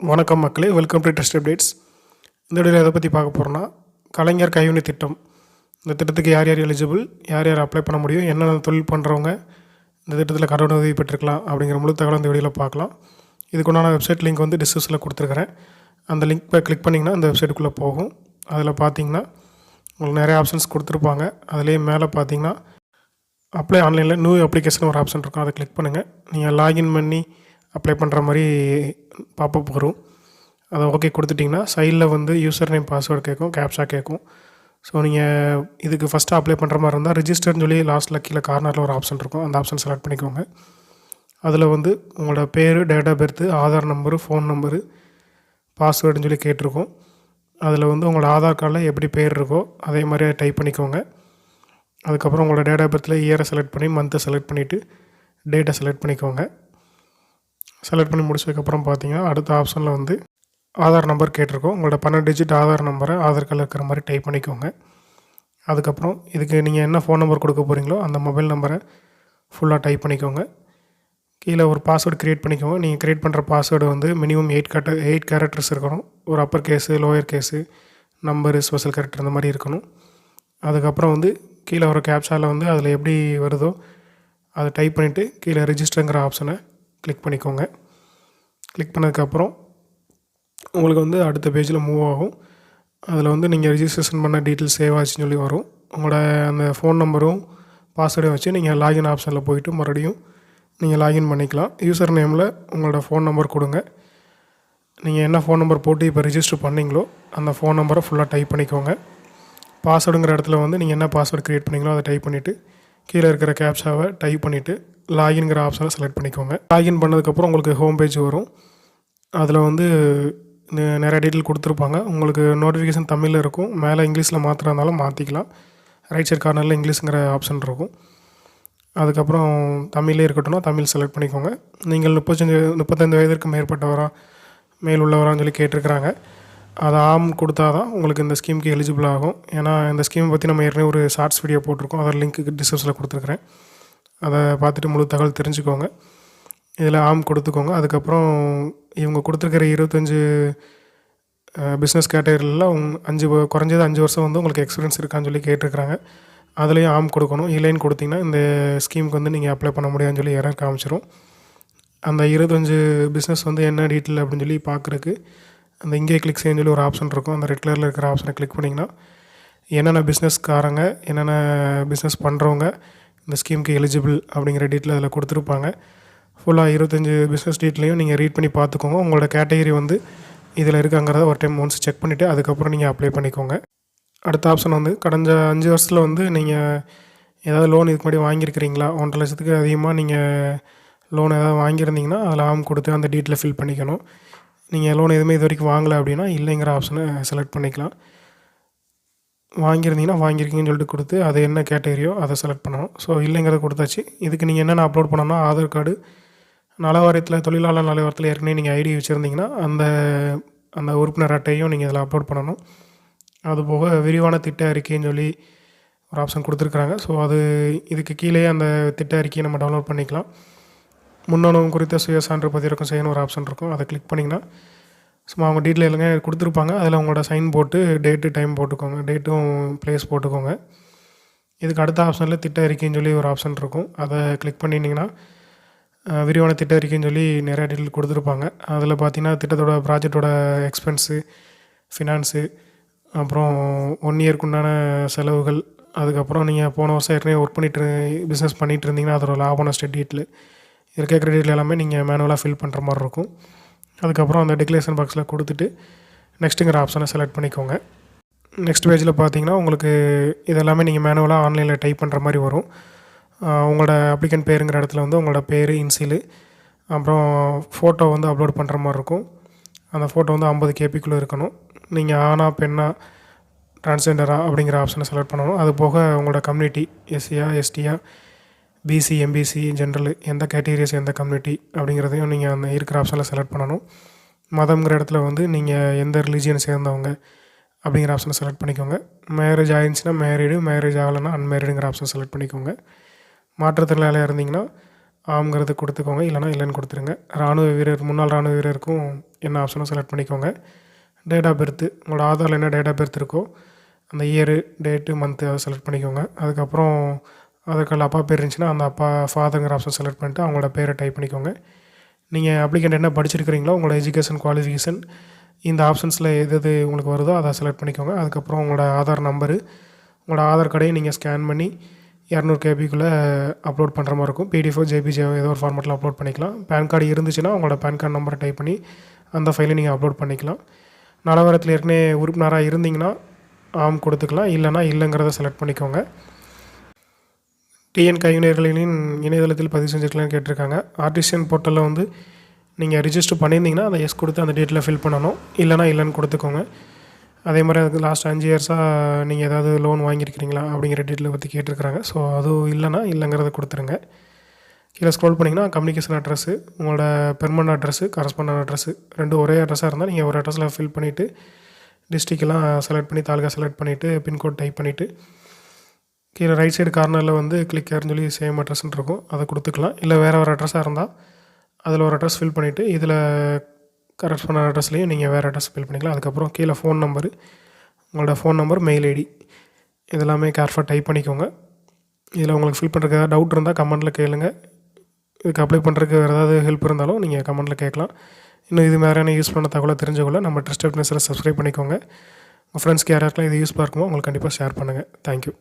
வணக்கம் மக்களே welcome to test updates இந்த வீடியோவில் எதை பற்றி பார்க்க போகிறோன்னா கலைஞர் கைவினை திட்டம். இந்த திட்டத்துக்கு யார் யார் எலிஜிபிள் யார் யார் அப்ளை பண்ண முடியும் என்னென்ன தொழில் பண்ணுறவங்க இந்த திட்டத்தில் கடவுள் உதவி பெற்றுக்கலாம் அப்படிங்கிற முழு தகவல் இந்த வீடியோவில் பார்க்கலாம். இதுக்குண்டான வெப்சைட் லிங்க் வந்து டிஸ்கிரிப்ஷனில் கொடுத்துருக்குறேன். அந்த லிங்க் போய் கிளிக் பண்ணிங்கன்னா அந்த வெப்சைட்டுக்குள்ளே போகும். அதில் பார்த்தீங்கன்னா உங்களுக்கு நிறைய ஆப்ஷன்ஸ் கொடுத்துருப்பாங்க. அதுலேயே மேலே பார்த்தீங்கன்னா அப்ளை ஆன்லைனில் நியூ அப்ளிகேஷன் ஒரு ஆப்ஷன் இருக்கும். அதை கிளிக் பண்ணுங்கள் நீங்கள் லாகின் பண்ணி அப்ளை பண்ணுற மாதிரி பாப்பப் வரும். அதை ஓகே கொடுத்துட்டிங்கன்னா சைடில் வந்து யூசர் நேம் பாஸ்வேர்டு கேட்கும் கேப்ஷா கேட்கும் ஸோ நீங்கள் இதுக்கு ஃபஸ்ட்டு அப்ளை பண்ணுற மாதிரி இருந்தால் ரிஜிஸ்டர்னு சொல்லி லாஸ்ட்டில் கீழே கார்னரில் ஒரு ஆப்ஷன் இருக்கும். அந்த ஆப்ஷன் செலக்ட் பண்ணிக்கோங்க. அதில் வந்து உங்களோட பேர் date of birth Aadhaar number phone number பாஸ்வேர்டுன்னு சொல்லி கேட்டிருக்கோம். அதில் வந்து உங்களோட ஆதார் கார்டில் எப்படி பேர் இருக்கோ அதே மாதிரி டைப் பண்ணிக்கோங்க. அதுக்கப்புறம் உங்களோட டேட் ஆஃப் பர்த்தில் இயரை செலக்ட் பண்ணி மந்த்தை செலக்ட் பண்ணிவிட்டு டேட்டை செலக்ட் பண்ணிக்கோங்க. செலக்ட் பண்ணி முடிச்சதுக்கப்புறம் பார்த்தீங்கன்னா அடுத்த ஆப்ஷனில் வந்து ஆதார் நம்பர் கேட்டிருக்கோம். உங்களோட பன்னெண்டு டிஜிட் ஆதார் நம்பரை ஆதார் கார்டில் இருக்கிற மாதிரி டைப் பண்ணிக்கோங்க. அதுக்கப்புறம் இதுக்கு நீங்கள் என்ன ஃபோன் நம்பர் கொடுக்க போகிறீங்களோ அந்த மொபைல் நம்பரை ஃபுல்லாக டைப் பண்ணிக்கோங்க. கீழே ஒரு பாஸ்வேர்டு க்ரியேட் பண்ணிக்கோங்க. நீங்கள் க்ரியேட் பண்ணுற பாஸ்வேர்டு வந்து மினிமம் எயிட் கேட்ட எயிட் கேரக்டர்ஸ் இருக்கணும். ஒரு upper case lower case number special character இந்த மாதிரி இருக்கணும். அதுக்கப்புறம் வந்து கீழே வர கேப்சாவில் வந்து அதில் எப்படி வருதோ அதை டைப் பண்ணிவிட்டு கீழே ரிஜிஸ்டருங்கிற ஆப்ஷனை கிளிக் பண்ணிக்கோங்க. கிளிக் பண்ணதுக்கப்புறம் உங்களுக்கு வந்து அடுத்த பேஜில் மூவ் ஆகும். அதில் வந்து நீங்கள் ரிஜிஸ்ட்ரேஷன் பண்ண டீட்டெயில்ஸ் சேவ் ஆச்சுன்னு சொல்லி வரும். உங்களோட அந்த ஃபோன் நம்பரும் பாஸ்வேர்டையும் வச்சு நீங்கள் லாகின் ஆப்ஷனில் போயிட்டு மறுபடியும் நீங்கள் லாகின் பண்ணிக்கலாம். யூசர் நேமில் உங்களோட ஃபோன் நம்பர் கொடுங்க. நீங்கள் என்ன ஃபோன் நம்பர் போட்டு இப்போ ரிஜிஸ்டர் பண்ணீங்களோ அந்த ஃபோன் நம்பரை ஃபுல்லாக டைப் பண்ணிக்கோங்க. பாஸ்வேர்டுங்கிற இடத்துல வந்து நீங்கள் என்ன பாஸ்வேர்டு க்ரியேட் பண்ணீங்களோ அதை டைப் பண்ணிவிட்டு கீழே இருக்கிற கேப்ஷாவை டைப் பண்ணிவிட்டு லாகின்ங்கிற ஆப்ஷனை செலக்ட் பண்ணிக்கோங்க. லாகின் பண்ணதுக்கப்புறம் உங்களுக்கு ஹோம் பேஜ் வரும். அதில் வந்து நெ- நிறைய டீட்டெயில் கொடுத்துருப்பாங்க. உங்களுக்கு நோட்டிஃபிகேஷன் தமிழில் இருக்கும். மேலே இங்கிலீஷில் மாற்றுறதுனாலும் மாற்றிக்கலாம் ரைட் சைட் கார்னரில் இங்கிலீஷுங்கிற ஆப்ஷன் இருக்கும். அதுக்கப்புறம் தமிழே இருக்கட்டும்னா தமிழ் செலக்ட் பண்ணிக்கோங்க. நீங்கள் முப்பத்தஞ்சு முப்பத்தஞ்சு வயதிற்கு மேற்பட்டவராக மேல் உள்ளவரான்னு சொல்லி கேட்டிருக்கிறாங்க. அதை ஆம் கொடுத்தா தான் உங்களுக்கு இந்த ஸ்கீமுக்கு எலிஜிபிள் ஆகும். ஏன்னா இந்த ஸ்கீமை பற்றி நம்ம ஏற்கனவே ஒரு ஷார்ட்ஸ் வீடியோ போட்டிருக்கோம். அதோட லிங்க் டிஸ்கிரிப்ஷனில் கொடுத்துருக்குறேன். அதை பார்த்துட்டு முழு தகவல் தெரிஞ்சுக்கோங்க. இதில் ஆம் கொடுத்துக்கோங்க. அதுக்கப்புறம் இவங்க கொடுத்துருக்கிற இருபத்தஞ்சு பிஸ்னஸ் கேட்டகரியில் உங் அஞ்சு குறைஞ்சது அஞ்சு வருஷம் வந்து உங்களுக்கு எக்ஸ்பீரியன்ஸ் இருக்கான்னு சொல்லி கேட்டிருக்கிறாங்க. அதுலேயும் ஆம் கொடுக்கணும். இல்லைன்னு கொடுத்தீங்கன்னா இந்த ஸ்கீமுக்கு வந்து நீங்கள் அப்ளை பண்ண முடியாதுன்னு சொல்லி எரர் காமிச்சிரும். அந்த இருபத்தஞ்சு பிஸ்னஸ் வந்து என்ன டீட்டெயில் அப்படின்னு சொல்லி பார்க்குறக்கு அந்த இங்கே கிளிக் செய்யன்னு சொல்லி ஒரு ஆப்ஷன் இருக்கும். அந்த ரெட் கலரில் இருக்கிற ஆப்ஷனை கிளிக் பண்ணிங்கன்னா என்னென்ன பிஸ்னஸ்காரங்க என்னென்ன பிஸ்னஸ் பண்ணுறவங்க இந்த ஸ்கீமுக்கு எலிஜிபிள் அப்படிங்கிற டீட்டில் அதில் கொடுத்துருப்பாங்க. ஃபுல்லாக இருபத்தஞ்சி பிஸ்னஸ் டீட்லையும் நீங்கள் ரீட் பண்ணி பார்த்துக்கோங்க. உங்களோட கேட்டகரி வந்து இதில் இருக்காங்கிறத ஒரு டைம் ஒன்ஸ் செக் பண்ணிவிட்டு அதுக்கப்புறம் நீங்கள் அப்ளை பண்ணிக்கோங்க. அடுத்த ஆப்ஷன் வந்து கடந்த அஞ்சு வருஷத்தில் வந்து நீங்கள் ஏதாவது லோன் இதுக்கு முன்னாடி வாங்கியிருக்கிறீங்களா? ஒன்றரை லட்சத்துக்கு அதிகமாக நீங்கள் லோன் ஏதாவது வாங்கியிருந்தீங்கன்னா அதில் ஆம் கொடுத்து அந்த டீட்டெயிலை ஃபில் பண்ணிக்கணும். நீங்கள் லோன் எதுவுமே இது வரைக்கும் வாங்கலை அப்படின்னா இல்லைங்கிற ஆப்ஷனை செலக்ட் பண்ணிக்கலாம். வாங்கியிருந்தீங்கன்னா வாங்கியிருக்கீங்கன்னு சொல்லிட்டு கொடுத்து அது என்ன கேட்டகரியோ அதை செலக்ட் பண்ணணும். ஸோ இல்லைங்கிறத கொடுத்தாச்சு. இதுக்கு நீங்கள் என்னென்ன அப்லோட் பண்ணணும்னா ஆதார் கார்டு நலவாரியத்தில் தொழிலாளர் நலவாரத்தில் ஏற்கனவே நீங்கள் ஐடி வச்சுருந்தீங்கன்னா அந்த அந்த உறுப்பினர் அட்டையும் நீங்கள் இதில் அப்லோட் பண்ணணும். அதுபோக விரிவான திட்ட அறிக்கைன்னு சொல்லி ஒரு ஆப்ஷன் கொடுத்துருக்குறாங்க. ஸோ அது இதுக்கு கீழே அந்த திட்ட அறிக்கையை நம்ம டவுன்லோட் பண்ணிக்கலாம். முன்னணுவும் குறித்த சுய சான்று பதிவிறக்கம் செய்யணும் ஒரு ஆப்ஷன் இருக்கும். அதை கிளிக் பண்ணிங்கன்னா சும்மா அவங்க டீட்டெயில் எல்லாமே கொடுத்துருப்பாங்க. அதில் அவங்களோட சைன் போட்டு டேட்டு டைம் போட்டுக்கோங்க. டேட்டும் ப்ளேஸ் போட்டுக்கோங்க. இதுக்கு அடுத்த ஆப்ஷனில் திட்ட அறிக்கைன்னு சொல்லி ஒரு ஆப்ஷன் இருக்கும். அதை கிளிக் பண்ணிட்டிங்கன்னா விரிவான திட்ட அறிக்கைன்னு சொல்லி நிறையா டீட்டெயில் கொடுத்துருப்பாங்க. அதில் பார்த்தீங்கன்னா திட்டத்தோட ப்ராஜெக்டோட எக்ஸ்பென்ஸு ஃபினான்ஸு அப்புறம் ஒன் இயர்க்கு உண்டான செலவுகள் அதுக்கப்புறம் நீங்கள் போன வருஷம் ஏற்கனவே ஒர்க் பண்ணிட்டு பிஸ்னஸ் பண்ணிட்டு இருந்தீங்கன்னா அதோட லாப நஷ்ட டீட்டெயில் இருக்க கேட்குற எல்லாமே நீங்கள் மேனுவலாக ஃபில் பண்ணுற மாதிரி இருக்கும். அதுக்கப்புறம் அந்த டிக்ளேஷன் பாக்ஸில் கொடுத்துட்டு நெக்ஸ்ட்டுங்கிற ஆப்ஷனை செலக்ட் பண்ணிக்கோங்க. நெக்ஸ்ட் பேஜில் பார்த்தீங்கன்னா உங்களுக்கு இதெல்லாமே நீங்கள் மேனுவலாக ஆன்லைனில் டைப் பண்ணுற மாதிரி வரும். உங்களோட அப்ளிகன் பேருங்கிற இடத்துல வந்து உங்களோட பேர் இன்சிலு அப்புறம் ஃபோட்டோ வந்து அப்லோட் பண்ணுற மாதிரி இருக்கும். அந்த ஃபோட்டோ வந்து ஐம்பது கேபிக்குள்ளே இருக்கணும். நீங்கள் ஆனா பெண்ணா ட்ரான்ஸ்ஜெண்டரா அப்படிங்கிற ஆப்ஷனை செலக்ட் பண்ணணும். அது போக உங்களோட கம்யூனிட்டி எஸ்சியா எஸ்டியா பிசி எம்பிசி ஜென்ரல் எந்த கேட்டகரிஸ் எந்த கம்யூனிட்டி அப்படிங்கிறதையும் நீங்கள் அந்த இருக்கிற ஆப்ஷனில் செலக்ட் பண்ணணும். மதம்ங்கிற இடத்துல வந்து நீங்கள் எந்த ரிலீஜியன் சேர்ந்தவங்க அப்படிங்கிற ஆப்ஷனை செலக்ட் பண்ணிக்கோங்க. மேரேஜ் ஆயிருந்துச்சுன்னா மேரீடு மேரேஜ் ஆகலைன்னா அன்மேரிடுங்கிற ஆப்ஷன் செலக்ட் பண்ணிக்கோங்க. மாற்றுத்திறனாளியாக இருந்தீங்கன்னா ஆம்ங்கிறது கொடுத்துக்கோங்க. இல்லைனா இல்லைன்னு கொடுத்துருங்க. ராணுவ வீரர் முன்னாள் ராணுவ வீரருக்கும் என்ன ஆப்ஷனும் செலக்ட் பண்ணிக்கோங்க. டேட் ஆஃப் பர்த்து உங்களோட ஆதாரில் என்ன டேட் ஆஃப் பர்த் இருக்கோ அந்த இயரு டேட்டு மந்த்து அதை செலக்ட் பண்ணிக்கோங்க. அதுக்கப்புறம் அதுக்குள்ள அப்பா பேர் இருந்துச்சுன்னா அந்த அப்பா ஃபாதருங்கிற ஆப்ஷன் செலக்ட் பண்ணிட்டு அவங்களோட பேரை டைப் பண்ணிக்கோங்க. நீங்கள் அப்ளிகண்ட் என்ன படிச்சிருக்கிறீங்களோ உங்களோட எஜுகேஷன் குவாலிஃபிகேஷன் இந்த ஆப்ஷன்ஸில் எது எது உங்களுக்கு வருதோ அதை செலக்ட் பண்ணிக்கோங்க. அதுக்கப்புறம் உங்களோட ஆதார் நம்பரு உங்களோட ஆதார் கார்டையும் நீங்கள் ஸ்கேன் பண்ணி இரநூறு கேபிக்குள்ளே அப்லோட் பண்ணுற மாதிரி இருக்கும். பிடிஎஃபோ ஜேபிஜியோ ஏதோ ஒரு ஃபார்மெட்டில் அப்லோட் பண்ணிக்கலாம். பேன் கார்டு இருந்துச்சுன்னா உங்களோட பேன் கார்டு நம்பரை டைப் பண்ணி அந்த ஃபைலை நீங்கள் அப்லோட் பண்ணிக்கலாம். நலவரத்தில் ஏற்கனவே உறுப்பினராக இருந்தீங்கன்னா ஆம் கொடுத்துக்கலாம். இல்லைனா இல்லைங்கிறத செலக்ட் பண்ணிக்கோங்க. டிஎன் கைவினைகளின் இணையதளத்தில் பதிவு செஞ்சுருக்கலாம்னு கேட்டிருக்காங்க. ஆர்டிஷியன் போர்ட்டலில் வந்து நீங்கள் ரிஜிஸ்டர் பண்ணியிருந்தீங்கன்னா அதை எஸ் கொடுத்து அந்த டேட்டில் ஃபில் பண்ணணும். இல்லைனா இல்லைன்னு கொடுத்துக்கோங்க. அதே மாதிரி அதுக்கு லாஸ்ட் அஞ்சு இயர்ஸாக நீங்கள் ஏதாவது லோன் வாங்கியிருக்கிறீங்களா அப்படிங்கிற டீட்டெயிலை பற்றி கேட்டிருக்கிறாங்க. ஸோ அதுவும் இல்லைனா இல்லைங்கிறத கொடுத்துருங்க. கீழே ஸ்க்ரோல் பண்ணிங்கன்னா கம்யூனிகேஷன் அட்ரஸ்ஸு உங்களோட பெர்மனன்ட் அட்ரஸ்ஸு கரஸ்பாண்டன்ட் அட்ரஸ்ஸு ரெண்டும் ஒரே அட்ரஸாக இருந்தால் நீங்கள் ஒரு அட்ரஸில் ஃபில் பண்ணிவிட்டு டிஸ்ட்ரிக்ட்லாம் செலக்ட் பண்ணி தாலுகா செலக்ட் பண்ணிவிட்டு பின்கோட் டைப் பண்ணிவிட்டு கீழே ரைட் சைடு கார்னரில் வந்து கிளிக்கர்னு சொல்லி சேம் அட்ரஸ்ன்னு இருக்கும். அதை கொடுத்துக்கலாம். இல்லை வேறு ஒரு அட்ரஸாக இருந்தால் அதில் ஒரு அட்ரஸ் ஃபில் பண்ணிவிட்டு இதில் கரெக்ட் பண்ண அட்ரஸ்லேயும் நீங்கள் வேறு அட்ரஸ் ஃபில் பண்ணிக்கலாம். அதுக்கப்புறம் கீழே ஃபோன் நம்பரு உங்களோட ஃபோன் நம்பர் மெயில் ஐடி இதெல்லாமே கேர்ஃபுல்லாக டைப் பண்ணிக்கோங்க. இதில் உங்களுக்கு ஃபில் பண்ணுறதுக்கு ஏதாவது டவுட் இருந்தால் கமெண்ட்டில் கேளுங்க. இதுக்கு அப்ளை பண்ணுறதுக்கு வேறு ஏதாவது ஹெல்ப் இருந்தாலும் நீங்கள் கமெண்ட்டில் கேட்கலாம். இன்னும் இது மாதிரியான யூஸ் பண்ண தகவலை தெரிஞ்சுக்கொள்ள நம்ம ட்ரஸ்ட் பிஸ்னஸில் சப்ஸ்கிரைப் பண்ணிக்கோங்க. உங்கள் ஃப்ரெண்ட்ஸ்க்கு யாராருக்கெல்லாம் இது யூஸ்ஃபுல்லாக இருக்குமோ உங்களுக்கு கண்டிப்பாக ஷேர் பண்ணுங்கள் தேங்க்யூ